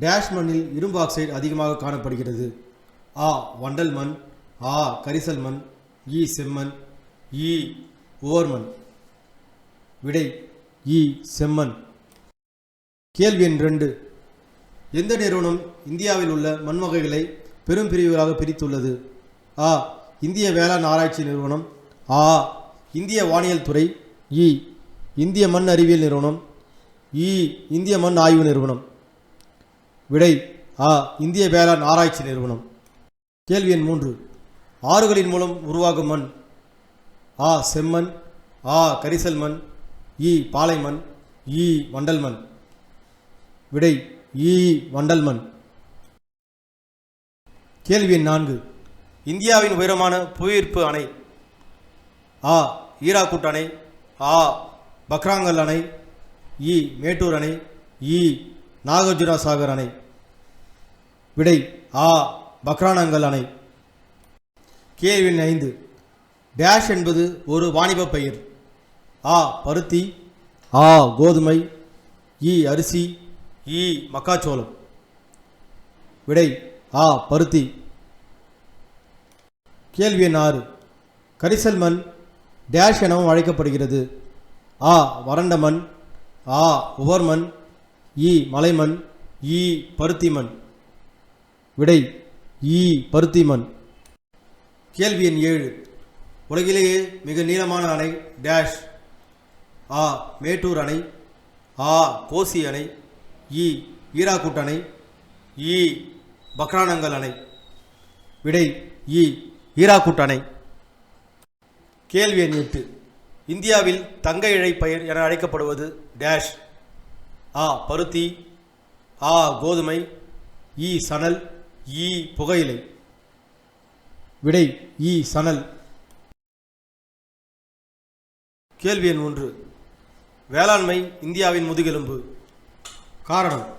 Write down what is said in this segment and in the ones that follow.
Dash மண்ணில் இரும்பு oxide அதிகமாக காணப்படுகிறது. ஆ வண்டல் மண் ஆ கரிசல் மண் இ செம்மண். இ ஓர்மண். விடை இ செம்மண். கேள்வி எண் ரெண்டு. எந்த நிறுவனம் இந்தியாவில் உள்ள மண் வகைகளை பெரும் பிரிவுகளாக பிரித்துள்ளது? ஆ இந்திய வேளாண் ஆராய்ச்சி நிறுவனம். ஆ இந்திய வானியல் துறை. இ இந்திய மண் அறிவியல் நிறுவனம். இ இந்திய மண் ஆய்வு நிறுவனம். விடை ஆ இந்திய வேளாண் ஆராய்ச்சி நிறுவனம். கேள்வி எண் மூன்று. ஆறுகளின் மூலம் உருவாகும் மண். ஆ செம்மண். ஆ கரிசல் மண். இ பாலை மண். இ வண்டல் மண். விடை இ வண்டல் மண். கேள்வி எண் நான்கு. இந்தியாவின் உயரமான புவியீர்ப்பு அணை. ஆ ஈராக்கூட் அணை. ஆ பக்ராங்கல் அணை. இ மேட்டூர் அணை. இ நாகார்ஜுனா சாகர் அணை. விடை ஆ பக்ரானங்கல் அணை. கேள்வி ஐந்து. டேஷ் என்பது ஒரு வாணிப பயிர். ஆ பருத்தி. ஆ கோதுமை. இ அரிசி. இ மக்காச்சோளம். விடை ஆ பருத்தி. கேள்வி எண் ஆறு. கரிசல் மண் டேஷ் எனவும் அழைக்கப்படுகிறது. ஆ வறண்ட மண். ஆ உவர் மண். இ மலைமண். இ பருத்தி மண். விடை இ. பருத்தி மண் கேள்வி எண் ஏழு. உலகிலேயே மிக நீளமான அணை டேஷ் ஆ. மேட்டூர் அணை. ஆ. கோசி அணை. இ. ஈராக்குட் அணை. இ. பக்ரானங்கல் அணை. விடை இ. ஈராக்குட் அணை. கேள்வி எண் எட்டு. இந்தியாவில் தங்க இழை பயிர் என அழைக்கப்படுவது டேஷ் ஆ. பருத்தி. ஆ. கோதுமை. இ. சணல். ஈ புகையிலை. விடை இ சணல். கேள்வி எண் ஒன்று. வேளாண்மை இந்தியாவின் முதுகெலும்பு. காரணம்.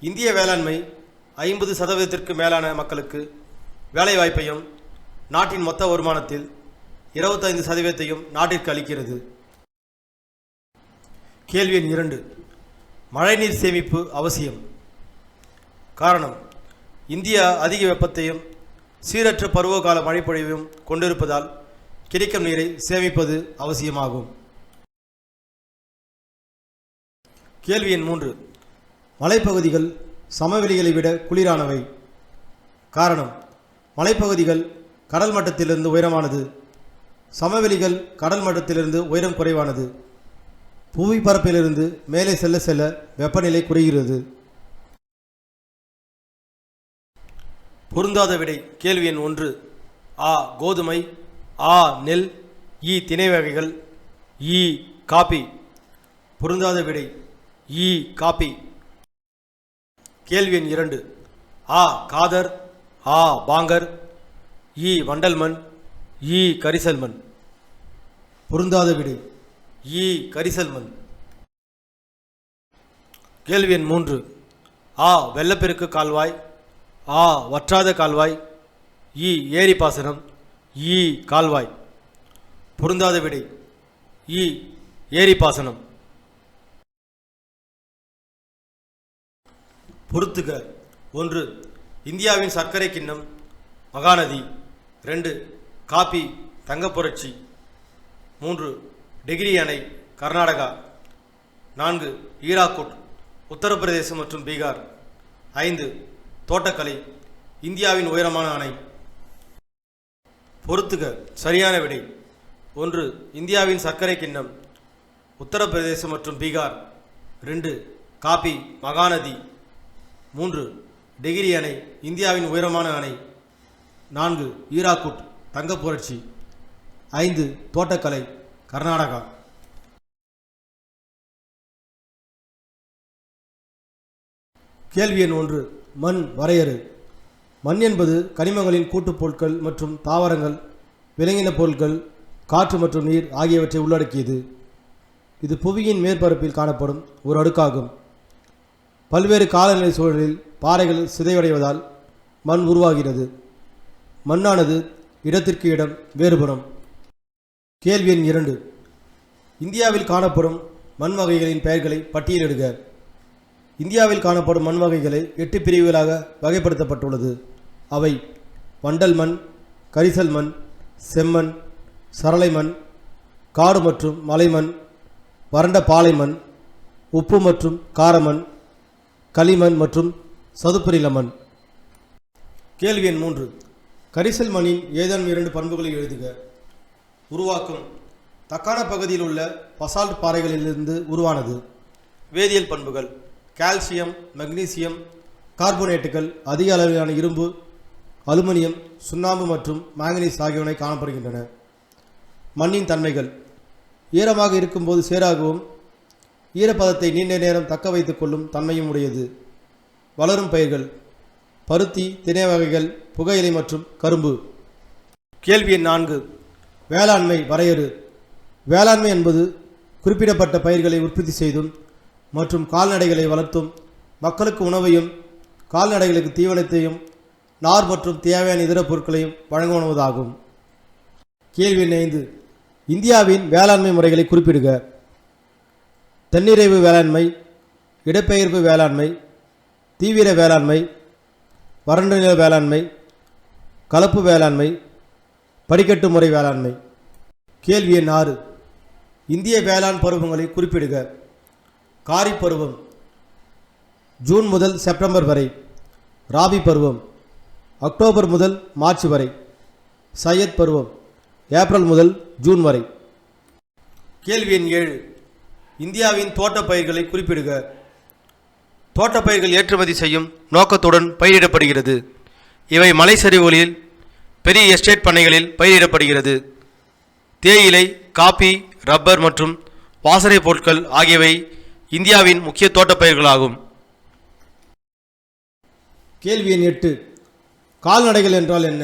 இந்திய வேளாண்மை ஐம்பது சதவீதத்திற்கு மேலான மக்களுக்கு வேலைவாய்ப்பையும் நாட்டின் மொத்த வருமானத்தில் இருபத்தைந்து சதவீதத்தையும் நாட்டிற்கு அளிக்கிறது. கேள்வி எண் இரண்டு. மழைநீர் சேமிப்பு அவசியம். காரணம். இந்தியா அதிக வெப்பத்தையும் சீரற்ற பருவகால மழைப்பொழிவையும் கொண்டிருப்பதால் கிடைக்கும் நீரை சேமிப்பது அவசியமாகும். கேள்வி எண் மூன்று. மலைப்பகுதிகள் சமவெளிகளை விட குளிரானவை. காரணம் மலைப்பகுதிகள் கடல் மட்டத்திலிருந்து உயரமானது. சமவெளிகள் கடல் மட்டத்திலிருந்து உயரம் குறைவானது. புவிப்பரப்பிலிருந்து மேலே செல்ல செல்ல வெப்பநிலை குறைகிறது. பொருந்தாத விடை கேள்வி எண் ஒன்று. ஆ கோதுமை. ஆ நெல். இ திணை வகைகள். இ காபி. பொருந்தாத விடை இ காபி. கேள்வி எண் இரண்டு. ஆ காதர். ஆ பாங்கர். இ வண்டல்மண். இ கரிசல் மண் பொருந்தாத விடை இ கரிசல்மண். கேள்வி எண் மூன்று. ஆ வெள்ளப்பெருக்கு கால்வாய். ஆ வற்றாத கால்வாய். இ ஏரி பாசனம். இ கால்வாய். பொருந்தாத விடை. இ ஏரி பாசனம். பொறுத்துக ஒன்று இந்தியாவின் சர்க்கரை கிண்ணம். மகாநதி. ரெண்டு காபி தங்கப் புரட்சி மூன்று டிகிரி அணை கர்நாடகா. நான்கு ஈராக்குட் உத்தரப்பிரதேசம் மற்றும் பீகார். ஐந்து தோட்டக்கலை இந்தியாவின் உயரமான அணை. பொறுத்துக சரியான விடை. ஒன்று இந்தியாவின் சர்க்கரை கிண்ணம். உத்தரப்பிரதேசம் மற்றும் பீகார். ரெண்டு காபி மகாநதி. மூன்று டிகிரி அணை இந்தியாவின் உயரமான அணை. நான்கு ஈராக்குட் தங்க புரட்சி ஐந்து தோட்டக்கலை கர்நாடகா. கேள்வி எண் ஒன்று மண் வரையறு. மண் என்பது கனிமங்களின் கூட்டுப் பொருட்கள் மற்றும் தாவரங்கள் விலங்கின பொருட்கள் காற்று மற்றும் நீர் ஆகியவற்றை உள்ளடக்கியது. இது புவியின் மேற்பரப்பில் காணப்படும் ஒரு அடுக்காகும். பல்வேறு காலநிலை சூழலில் பாறைகள் சிதைவடைவதால் மண் உருவாகிறது. மண்ணானது இடத்திற்கு இடம் வேறுபடும். கேள்வி எண் இரண்டு. இந்தியாவில் காணப்படும் மண் வகைகளின் பெயர்களை பட்டியலிடுக. இந்தியாவில் காணப்படும் மண் வகைகளை எட்டு பிரிவுகளாக வகைப்படுத்தப்பட்டுள்ளது. அவை வண்டல் மண் கரிசல் மண் செம்மண் சரளை மண் காடு மற்றும் மலைமண் வறண்ட பாலை மண் உப்பு மற்றும் காரமண் களிமண் மற்றும் சதுப்பரில மண். கேள்வி எண் மூன்று. கரிசல் மண்ணின் ஏதேனும் இரண்டு பண்புகளை எழுதுக. உருவாக்கும். தக்கான பகுதியில் உள்ள பசால்ட் பாறைகளிலிருந்து உருவானது. வேதியியல் பண்புகள். கால்சியம் மெக்னீசியம் கார்போனேட்டுகள் அதிக அளவிலான இரும்பு அலுமினியம் சுண்ணாம்பு மற்றும் மாங்கனீஸ் ஆகியவனை காணப்படுகின்றன. மண்ணின் தன்மைகள். ஈரமாக இருக்கும்போது சேராகவும் ஈரப்பதத்தை நீண்ட நேரம் தக்க வைத்துக் கொள்ளும் தன்மையும் உடையது. வளரும் பயிர்கள். பருத்தி தினை வகைகள் புகையிலை மற்றும் கரும்பு. கேள்வி எண் நான்கு. வேளாண்மை வரையறு. வேளாண்மை என்பது குறிப்பிடப்பட்ட பயிர்களை உற்பத்தி செய்தும் மற்றும் கால்நடைகளை வளர்த்தும் மக்களுக்கு உணவையும் கால்நடைகளுக்கு தீவனத்தையும் நார் மற்றும் தேவையான இதர பொருட்களையும் வழங்குவதாகும். கேள்வி ஐந்து. இந்தியாவின் வேளாண்மை முறைகளை குறிப்பிடுக. தன்னிறைவு வேளாண்மை இடப்பெயர்ப்பு வேளாண்மை தீவிர வேளாண்மை வறண்ட நில வேளாண்மை கலப்பு வேளாண்மை படிக்கட்டு முறை வேளாண்மை. கேள்வி எண் ஆறு. இந்திய வேளாண் பருவங்களை குறிப்பிடுக. காரி பருவம் ஜூன் முதல் செப்டம்பர் வரை ராபி பருவம் அக்டோபர் முதல் மார்ச் வரை சையத் பருவம் ஏப்ரல் முதல் ஜூன் வரை. கேள்வி எண் ஏழு. இந்தியாவின் தோட்டப் பயிர்களை குறிப்பிடுக. தோட்டப்பயிர்கள் ஏற்றுமதி செய்யும் நோக்கத்துடன் பயிரிடப்படுகிறது. இவை மலை சரிவுகளில் பெரிய எஸ்டேட் பண்ணைகளில் பயிரிடப்படுகிறது. தேயிலை காபி ரப்பர் மற்றும் வாசனை பொருட்கள் ஆகியவை இந்தியாவின் முக்கிய தோட்டப்பயிர்களாகும் கேள்வி எண் எட்டு கால்நடைகள் என்றால் என்ன?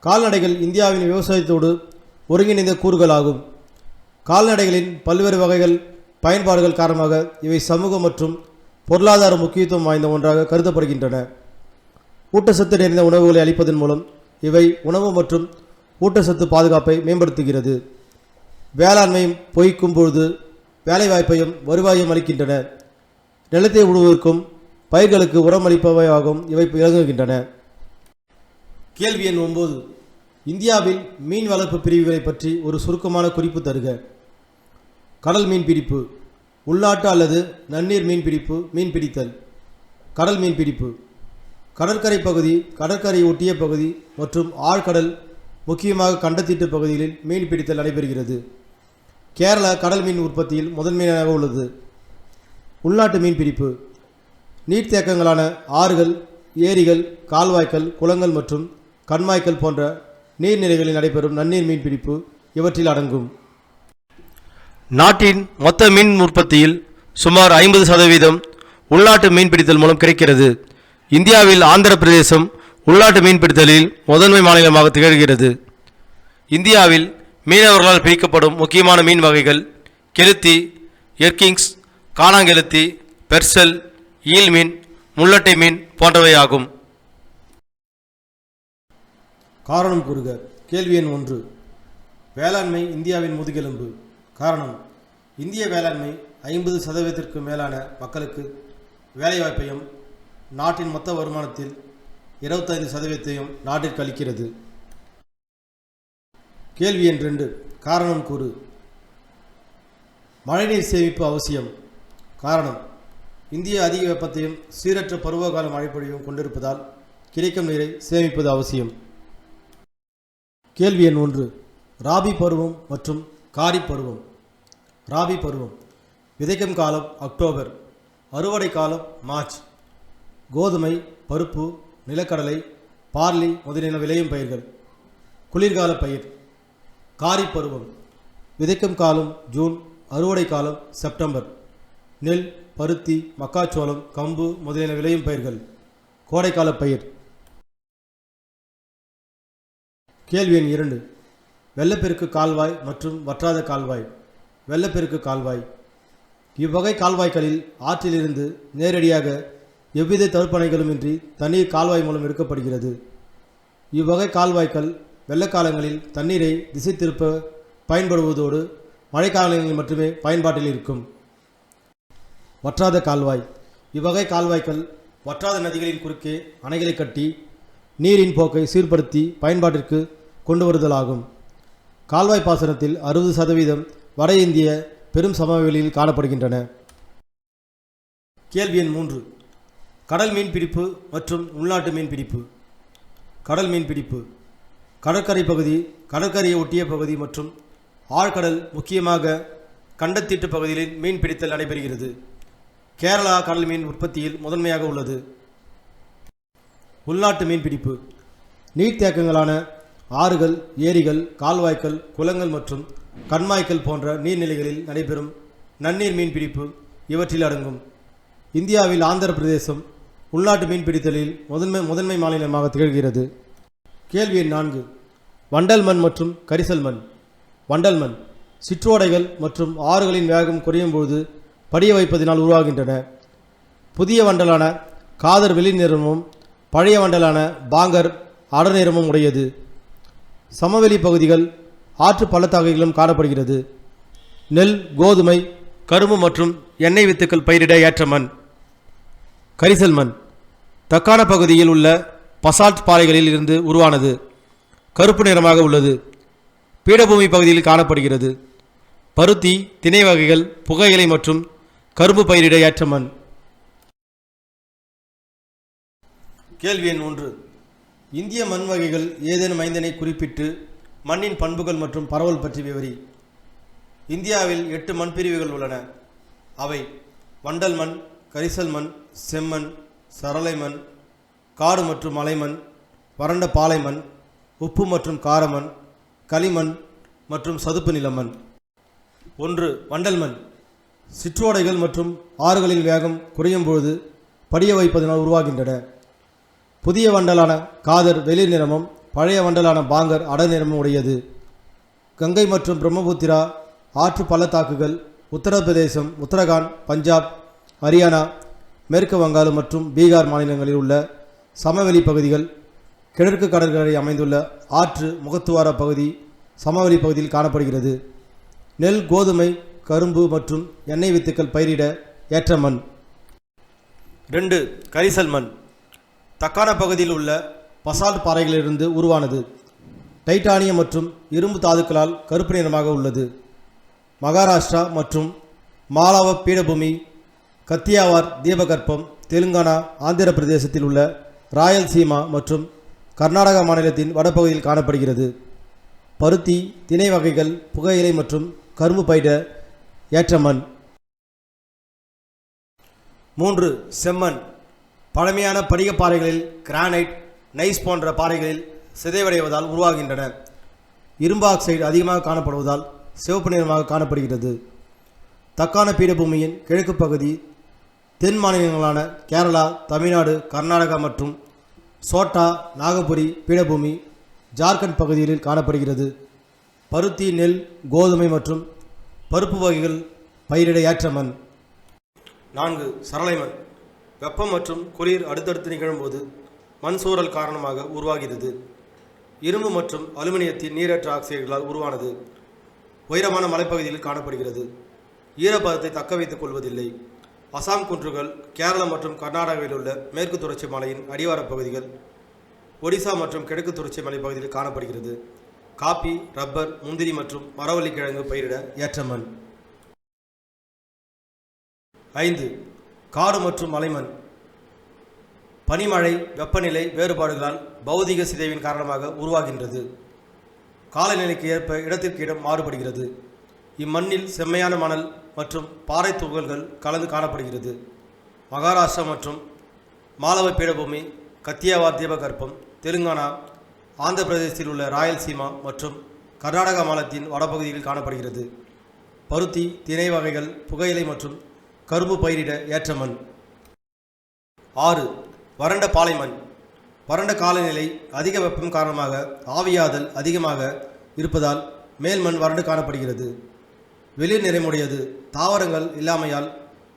கால்நடைகள் இந்தியாவின் விவசாயத்தோடு ஒருங்கிணைந்த கூறுகளாகும். கால்நடைகளின் பல்வேறு வகைகள் பயன்பாடுகள் காரணமாக இவை சமூக மற்றும் பொருளாதார முக்கியத்துவம் வாய்ந்த ஒன்றாக கருதப்படுகின்றன. ஊட்டச்சத்து நிறைந்த உணவுகளை அளிப்பதன் மூலம் இவை உணவு மற்றும் ஊட்டச்சத்து பாதுகாப்பை மேம்படுத்துகிறது. வேளாண்மை பொய்க்கும் பொழுது வேலைவாய்ப்பையும் வருவாயும் அளிக்கின்றன. நிலத்தை உழுவதற்கும் பயிர்களுக்கு உரம் அளிப்பவையாகவும் இவை விளங்குகின்றன. கேள்வி எண் ஒன்பது. இந்தியாவில் மீன் வளர்ப்பு பிரிவுகளை பற்றி ஒரு சுருக்கமான குறிப்பு தருக. கடல் மீன் பிடிப்பு உள்நாட்டு அல்லது நன்னீர் மீன் பிடிப்பு மீன் பிடித்தல். கடல் மீன் பிடிப்பு. கடற்கரை பகுதி கடற்கரை ஒட்டிய பகுதி மற்றும் ஆழ்கடல் முக்கியமாக கண்டத்தீட்டு பகுதிகளில் மீன் பிடித்தல் நடைபெறுகிறது. கேரளா கடல் மீன் உற்பத்தியில் முதன்மையாக உள்ளது. உள்நாட்டு மீன் பிடிப்பு. நீர்த்தேக்கங்களான ஆறுகள் ஏரிகள் கால்வாய்கள் குளங்கள் மற்றும் கண்மாய்க்கள் போன்ற நீர்நிலைகளில் நடைபெறும் நன்னீர் மீன்பிடிப்பு இவற்றில் அடங்கும். நாட்டின் மொத்த மீன் உற்பத்தியில் சுமார் ஐம்பது சதவீதம் உள்நாட்டு மீன்பிடித்தல் மூலம் கிடைக்கிறது. இந்தியாவில் ஆந்திர பிரதேசம் உள்நாட்டு மீன்பிடித்தலில் முதன்மை மாநிலமாக திகழ்கிறது. இந்தியாவில் மீனவர்களால் பிரிக்கப்படும் முக்கியமான மீன் வகைகள் கெளுத்தி எர்கிங்ஸ் காணாங்கெளுத்தி பெர்சல் ஈல் மீன் முள்ளட்டை மீன் போன்றவை ஆகும். காரணம் கூறுக. கேள்வி எண் ஒன்று. வேளாண்மை இந்தியாவின் முதுகெலும்பு. காரணம். இந்திய வேளாண்மை ஐம்பது சதவீதத்திற்கு மேலான மக்களுக்கு வேலைவாய்ப்பையும் நாட்டின் மொத்த வருமானத்தில் இருபத்தைந்து சதவீதத்தையும் நாட்டிற்கு அளிக்கிறது. கேள்வி எண் ரெண்டு காரணம் கூறு. மழைநீர் சேமிப்பு அவசியம். காரணம் இந்திய அதிக வெப்பத்தையும் சீரற்ற பருவகால மழைப்பொழிவும் கொண்டிருப்பதால் கிடைக்கும் நீரை சேமிப்பது அவசியம். கேள்வி எண் ஒன்று ராபி பருவம் மற்றும் காரி பருவம். ராபி பருவம் விதைக்கும் காலம் அக்டோபர் அறுவடை காலம் மார்ச். கோதுமை பருப்பு நிலக்கடலை பார்லி முதலியன விளையும் பயிர்கள். குளிர்கால பயிர். காரி பருவம் விதைக்கும் காலம் ஜூன் அறுவடை காலம் செப்டம்பர். நெல் பருத்தி மக்காச்சோளம் கம்பு முதலியன விளையும் பயிர்கள். கோடைக்கால பயிர். கேள்வி எண் இரண்டு. வெள்ளப்பெருக்கு கால்வாய் மற்றும் வற்றாத கால்வாய். வெள்ளப்பெருக்கு கால்வாய். இவ்வகை கால்வாய்களில் ஆற்றிலிருந்து நேரடியாக எவ்வித தடுப்பணைகளுமின்றி தண்ணீர் கால்வாய் மூலம் எடுக்கப்படுகிறது. இவ்வகை கால்வாய்கள் வெள்ளக்காலங்களில் தண்ணீரை திசை திருப்ப பயன்படுவதோடு மழைக்காலங்களில் மட்டுமே பயன்பாட்டில் இருக்கும். வற்றாத கால்வாய். இவ்வகை கால்வாய்கள் வற்றாத நதிகளின் குறுக்கே அணைகளை கட்டி நீரின் போக்கை சீர்படுத்தி பயன்பாட்டிற்கு கொண்டு வருதலாகும். கால்வாய் பாசனத்தில் அறுபது சதவீதம் வட இந்திய பெரும் சமவெளியில் காணப்படுகின்றன. கேள்வி எண் மூன்று. கடல் மீன்பிடிப்பு மற்றும் உள்நாட்டு மீன்பிடிப்பு. கடல் மீன்பிடிப்பு. கடற்கரை பகுதி கடற்கரையை ஒட்டிய பகுதி மற்றும் ஆழ்கடல் முக்கியமாக கண்டத்திட்டு பகுதிகளில் மீன் பிடித்தல் நடைபெறுகிறது. கேரளா கடல் மீன் உற்பத்தியில் முதன்மையாக உள்ளது. உள்நாட்டு மீன்பிடிப்பு நீர்த்தேக்கங்களான ஆறுகள் ஏரிகள் கால்வாய்கள் குளங்கள் மற்றும் கண்மாய்க்கள் போன்ற நீர்நிலைகளில் நடைபெறும் நன்னீர் மீன்பிடிப்பு இவற்றில் அடங்கும். இந்தியாவில் ஆந்திர பிரதேசம் உள்நாட்டு மீன்பிடித்தலில் முதன்மை முதன்மை மாநிலமாக திகழ்கிறது. கேள்வி எண் நான்கு. வண்டல் மண் மற்றும் கரிசல் மண் வண்டல் மண் சிற்றோடைகள் மற்றும் ஆறுகளின் வேகம் குறையும் பொழுது படிய வைப்பதினால் உருவாகின்றன. புதிய வண்டலான காதர் வெளி நிறமும் பழைய வண்டலான பாங்கர் அடநிறமும் உடையது. சமவெளி பகுதிகள் ஆற்று பள்ளத்தாக்குகளிலும் காணப்படுகிறது. நெல் கோதுமை கரும்பு மற்றும் எண்ணெய் வித்துக்கள் பயிரிட ஏற்ற மண். கரிசல் மண் தக்கான பகுதியில் உள்ள பசால்ட் பாறைகளில் இருந்து உருவானது. கருப்பு நிறமாக உள்ளது. பீடபூமி பகுதியில் காணப்படுகிறது. பருத்தி திணை வகைகள் புகையிலை மற்றும் கரும்பு பயிரிட ஏற்ற மண். கேள்வி எண் ஒன்று. இந்திய மண் வகைகள் ஏதேனும் ஐந்தனை குறிப்பிட்டு மண்ணின் பண்புகள் மற்றும் பரவல் பற்றி விவரி. இந்தியாவில் எட்டு மண் பிரிவுகள் உள்ளன. அவை வண்டல் மண் கரிசல் மண் செம்மண் சரளை மண் காடு மற்றும் மலைமண் வறண்ட பாலைமண் உப்பு மற்றும் காரமண் களிமண் மற்றும் சதுப்பு நிலமண். ஒன்று வண்டல் மண். சிற்றோடைகள் மற்றும் ஆறுகளின் வேகம் குறையும் பொழுது படிய வைப்பதனால் உருவாகின்றன. புதிய வண்டலான காதர் வெளிர் நிறமும் பழைய வண்டலான பாங்கர் அடநிறமும் உடையது. கங்கை மற்றும் பிரம்மபுத்திரா ஆற்று பள்ளத்தாக்குகள் உத்தரப்பிரதேசம் உத்தரகாண்ட் பஞ்சாப் ஹரியானா மேற்கு வங்காளம் மற்றும் பீகார் மாநிலங்களில் உள்ள சமவெளி பகுதிகள் கிழக்கு கடற்கரை அமைந்துள்ள ஆற்று முகத்துவார பகுதி சமவெளி பகுதியில் காணப்படுகிறது. நெல் கோதுமை கரும்பு மற்றும் எண்ணெய் வித்துக்கள் பயிரிட ஏற்ற மண். ரெண்டு கரிசல் மண். தக்கான பகுதியில் உள்ள பசால்ட் பாறைகளிலிருந்து உருவானது. டைட்டானியம் மற்றும் இரும்பு தாதுக்களால் கருப்பு நிறமாக உள்ளது. மகாராஷ்டிரா மற்றும் மாலாவ பீடபூமி கத்தியாவார் தீபகற்பம் தெலுங்கானா ஆந்திர பிரதேசத்தில் உள்ள ராயல்சீமா மற்றும் கர்நாடக மாநிலத்தின் வடபகுதியில் காணப்படுகிறது. பருத்தி திணை வகைகள் புகையிலை மற்றும் கரும்பு பயிர ஏற்ற மண் மூன்று செம்மண். பழமையான படிகப்பாறைகளில் கிரானைட் நைஸ் போன்ற பாறைகளில் சிதைவடைவதால் உருவாகின்றன. இரும்பு ஆக்சைடு அதிகமாக காணப்படுவதால் சிவப்பு நிறமாக காணப்படுகிறது. தக்கான பீடபூமியின் கிழக்கு பகுதி தென் மாநிலங்களான கேரளா தமிழ்நாடு கர்நாடகா மற்றும் சோட்டா நாகபுரி பீடபூமி ஜார்க்கண்ட் பகுதிகளில் காணப்படுகிறது. பருத்தி நெல் கோதுமை மற்றும் பருப்பு வகைகள் பயிரிட ஏற்ற மண் நான்கு சரளை மண். வெப்பம் மற்றும் குளிர் அடுத்தடுத்து நிகழும்போது மண் சூறல் காரணமாக உருவாகிறது. இரும்பு மற்றும் அலுமினியத்தின் நீரற்ற ஆக்சைடுகளால் உருவானது உயரமான மலைப்பகுதியில் காணப்படுகிறது. ஈரப்பதத்தை தக்க வைத்துக் கொள்வதில்லை. அசாம் குன்றுகள் கேரளம் மற்றும் கர்நாடகாவில் உள்ள மேற்கு தொடர்ச்சி மலையின் அடிவாரப் பகுதிகள் ஒடிசா மற்றும் கிழக்கு தொடர்ச்சி மலைப்பகுதியில் காணப்படுகிறது. காபி ரப்பர் முந்திரி மற்றும் மரவள்ளி கிழங்கு பயிரிட ஏற்ற மண் ஐந்து காடு மற்றும் மலைமண். பனிமழை வெப்பநிலை வேறுபாடுகளால் பௌதிக சிதைவின் காரணமாக உருவாகின்றது. காலநிலைக்கு ஏற்ப இடத்திற்கு இடம் மாறுபடுகிறது. இம்மண்ணில் செம்மையான மணல் மற்றும் பாறை துகள்கள் கலந்து காணப்படுகிறது. மகாராஷ்டிரா மற்றும் மாலவ பீடபூமி கத்தியாவார் தீபகற்பம் தெலுங்கானா ஆந்திர பிரதேசத்தில் உள்ள ராயல்சீமா மற்றும் கர்நாடக மாநிலத்தின் வடபகுதியில் காணப்படுகிறது. பருத்தி திணை வகைகள் புகையிலை மற்றும் கரும்பு பயிரிட ஏற்ற மண். ஆறு வறண்ட பாலை மண். வறண்ட காலநிலை அதிக வெப்பம் காரணமாக ஆவியாதல் அதிகமாக இருப்பதால் மேல் மண் வறண்டு காணப்படுகிறது. வெளிர் நிறமுடையது. தாவரங்கள் இல்லாமையால்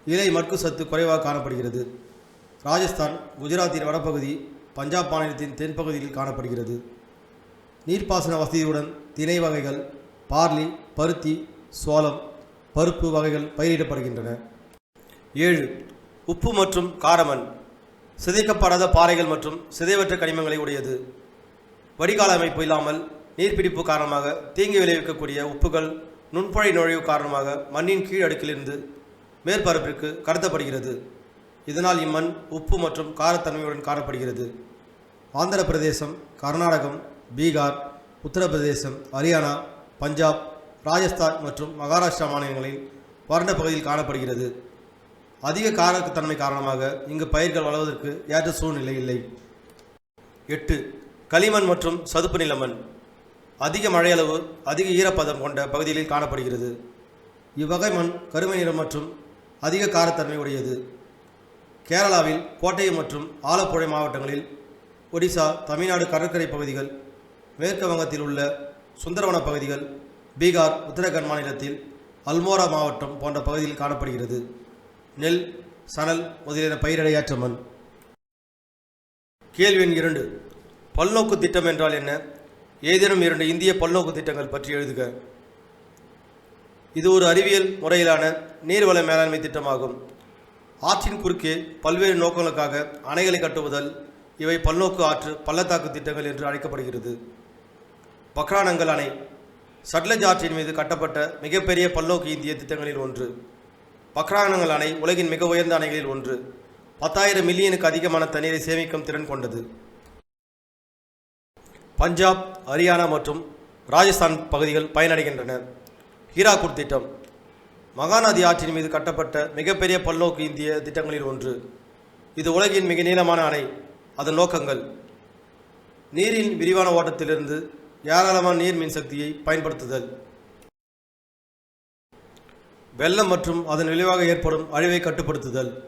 இலை மட்கு சத்து குறைவாக காணப்படுகிறது. ராஜஸ்தான் குஜராத்தின் வடபகுதி பஞ்சாப் மாநிலத்தின் தென்பகுதியில் காணப்படுகிறது. நீர்ப்பாசன வசதியுடன் திணை வகைகள் பார்லி பருத்தி சோளம் பருப்பு வகைகள் பயிரிடப்படுகின்றன. ஏழு உப்பு மற்றும் காரமண் சிதைக்கப்படாத பாறைகள் மற்றும் சிதைவற்ற கனிமங்களை உடையது. வடிகால அமைப்பு இல்லாமல் நீர்பிடிப்பு காரணமாக தீங்கு விளைவிக்கக்கூடிய உப்புகள் நுண்புழை நுழைவு காரணமாக மண்ணின் கீழ் அடுக்கிலிருந்து மேற்பரப்பிற்கு கடத்தப்படுகிறது. இதனால் இம்மண் உப்பு மற்றும் காரத்தன்மையுடன் காணப்படுகிறது. ஆந்திர பிரதேசம் கர்நாடகம் பீகார் உத்தரப்பிரதேசம் ஹரியானா பஞ்சாப் ராஜஸ்தான் மற்றும் மகாராஷ்டிரா மாநிலங்களில் வறண்ட பகுதியில் காணப்படுகிறது. அதிக காரத்தன்மை காரணமாக இங்கு பயிர்கள் வளர்வதற்கு ஏற்ற சூழ்நிலை இல்லை. எட்டு. களிமண் மற்றும் சதுப்பு நில மண் அதிக மழையளவு அதிக ஈரப்பதம் கொண்ட பகுதிகளில் காணப்படுகிறது. இவ்வகை மண் கருமை நிறம் மற்றும் அதிக காரத்தன்மை உடையது. கேரளாவில் கோட்டயம் மற்றும் ஆலப்புழை மாவட்டங்களில் ஒடிசா தமிழ்நாடு கடற்கரை பகுதிகள் மேற்கு வங்கத்தில் உள்ள சுந்தரவன பகுதிகள் பீகார் உத்தரகண்ட் மாநிலத்தில் அல்மோரா மாவட்டம் போன்ற பகுதியில் காணப்படுகிறது. நெல் சணல் முதலியன பயிரடையாற்ற மண். கேள்வி எண் இரண்டு. பல்நோக்கு திட்டம் என்றால் என்ன? ஏதேனும் இரண்டு இந்திய பல்நோக்கு திட்டங்கள் பற்றி எழுதுக. இது ஒரு அறிவியல் முறையிலான நீர்வள மேலாண்மை திட்டமாகும். ஆற்றின் குறுக்கே பல்வேறு நோக்கங்களுக்காக அணைகளை கட்டுவதால் இவை பல்நோக்கு ஆற்று பள்ளத்தாக்கு திட்டங்கள் என்று அழைக்கப்படுகிறது. பக்ரானங்கள் அணை சட்லஜ் ஆற்றின் மீது கட்டப்பட்ட மிகப்பெரிய பல்நோக்கு இந்திய திட்டங்களில் ஒன்று. பக்ரானங்கள் அணை உலகின் மிக உயர்ந்த அணைகளில் ஒன்று. பத்தாயிரம் மில்லியனுக்கு அதிகமான தண்ணீரை சேமிக்கும் திறன் கொண்டது. பஞ்சாப் ஹரியானா மற்றும் ராஜஸ்தான் பகுதிகள் பயனடைகின்றன. ஹீராக்கூர் திட்டம். மகாநதி ஆற்றின் மீது கட்டப்பட்ட மிகப்பெரிய பல்நோக்கு இந்திய திட்டங்களில் ஒன்று. இது உலகின் மிக நீளமான அணை. அதன் நோக்கங்கள். நீரின் விரிவான ஓட்டத்திலிருந்து ஏராளமான நீர் மின்சக்தியை பயன்படுத்துதல். வெள்ளம் மற்றும் அதன் விளைவாக ஏற்படும் அழிவை கட்டுப்படுத்துதல்.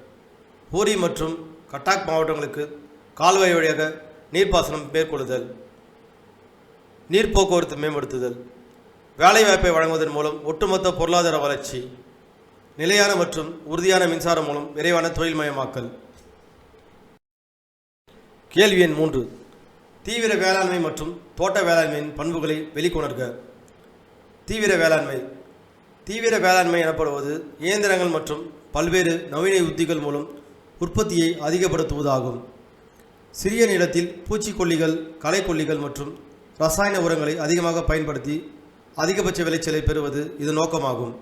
பூரி மற்றும் கட்டாக் மாவட்டங்களுக்கு கால்வாய் வழியாக நீர்ப்பாசனம் மேற்கொள்ளுதல். நீர் போக்குவரத்து மேம்படுத்துதல் வேலைவாய்ப்பை வழங்குவதன் மூலம் ஒட்டுமொத்த பொருளாதார வளர்ச்சி நிலையான மற்றும் உறுதியான மின்சாரம் மூலம் விரைவான தொழில்மயமாக்கல். கேள்வி எண் மூன்று. தீவிர வேளாண்மை மற்றும் தோட்ட வேளாண்மையின் பண்புகளை வெளிக்கொணர்க. தீவிர வேளாண்மை. தீவிர வேளாண்மை எனப்படுவது இயந்திரங்கள் மற்றும் பல்வேறு நவீன உத்திகள் மூலம் உற்பத்தியை அதிகப்படுத்துவதாகும். சிறிய நிலத்தில் பூச்சிக்கொல்லிகள் களைக்கொல்லிகள் மற்றும் ரசாயன உரங்களை அதிகமாக பயன்படுத்தி அதிகபட்ச விளைச்சலை பெறுவது இது நோக்கமாகும்.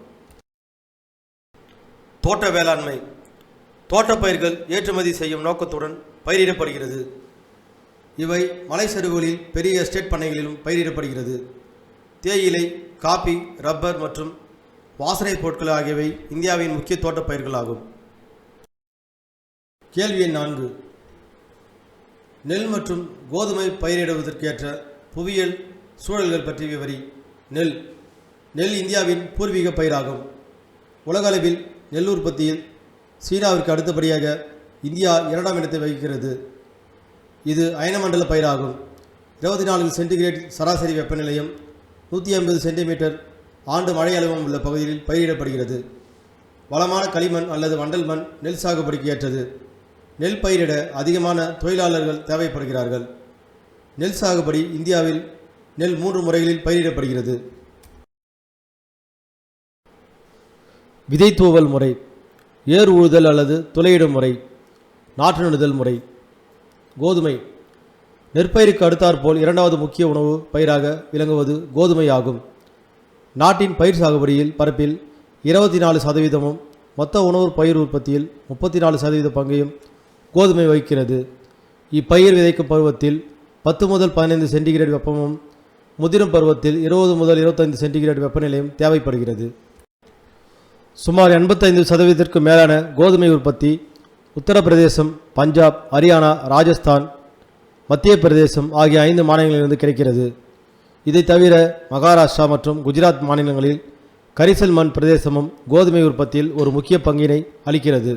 தோட்ட வேளாண்மை. தோட்டப்பயிர்கள் ஏற்றுமதி செய்யும் நோக்கத்துடன் பயிரிடப்படுகிறது. இவை மலை சரிவுகளில் பெரிய எஸ்டேட் பண்ணைகளிலும் பயிரிடப்படுகிறது. தேயிலை காபி ரப்பர் மற்றும் வாசனைப் பொருட்கள் ஆகியவை இந்தியாவின் முக்கிய தோட்டப் பயிர்களாகும். கேள்வி எண் நான்கு. நெல் மற்றும் கோதுமை பயிரிடுவதற்கேற்ற புவியியல் சூழல்கள் பற்றி விவரி. நெல். நெல் இந்தியாவின் பூர்வீக பயிராகும். உலகளவில் நெல் உற்பத்தியில் சீனாவிற்கு அடுத்தபடியாக இந்தியா இரண்டாம் இடத்தை வகிக்கிறது. இது அயனமண்டல பயிராகும். இருபத்தி நான்கு சென்டிகிரேட் சராசரி வெப்பநிலையும் நூற்றி ஐம்பது சென்டிமீட்டர் ஆண்டு மழை அளவும் உள்ள பகுதியில் பயிரிடப்படுகிறது. வளமான களிமண் அல்லது வண்டல் மண் நெல் சாகுபடிக்கு ஏற்றது. நெல் பயிரிட அதிகமான தொழிலாளர்கள் தேவைப்படுகிறார்கள். நெல் சாகுபடி இந்தியாவில் நெல் மூன்று முறைகளில் பயிரிடப்படுகிறது. விதை தூவல் முறை ஏர் உழுதல் அல்லது துளையிடும் முறை நாற்று நடுதல் முறை கோதுமை நெற்பயிருக்கு அடுத்தாற்போல் இரண்டாவது முக்கிய உணவு பயிராக விளங்குவது கோதுமை ஆகும். நாட்டின் பயிர் சாகுபடியில் பரப்பில் இருபத்தி நாலு சதவீதமும் மொத்த உணவு பயிர் உற்பத்தியில் முப்பத்தி நாலு சதவீத பங்கையும் கோதுமை வகிக்கிறது. இப்பயிர் விதைக்கும் பருவத்தில் பத்து முதல் பதினைந்து சென்டிகிரேட் வெப்பமும் முதிரும் பருவத்தில் இருபது முதல் இருபத்தைந்து சென்டிகிரேட் வெப்பநிலையும் தேவைப்படுகிறது. சுமார் எண்பத்தைந்து சதவீதத்திற்கு மேலான கோதுமை உற்பத்தி உத்தரப்பிரதேசம் பஞ்சாப் ஹரியானா ராஜஸ்தான் மத்திய பிரதேசம் ஆகிய ஐந்து மாநிலங்களிலிருந்து கிடைக்கிறது. இதை தவிர மகாராஷ்டிரா மற்றும் குஜராத் மாநிலங்களில் கரிசல் மண் பிரதேசமும் கோதுமை உற்பத்தியில் ஒரு முக்கிய பங்கினை அளிக்கிறது.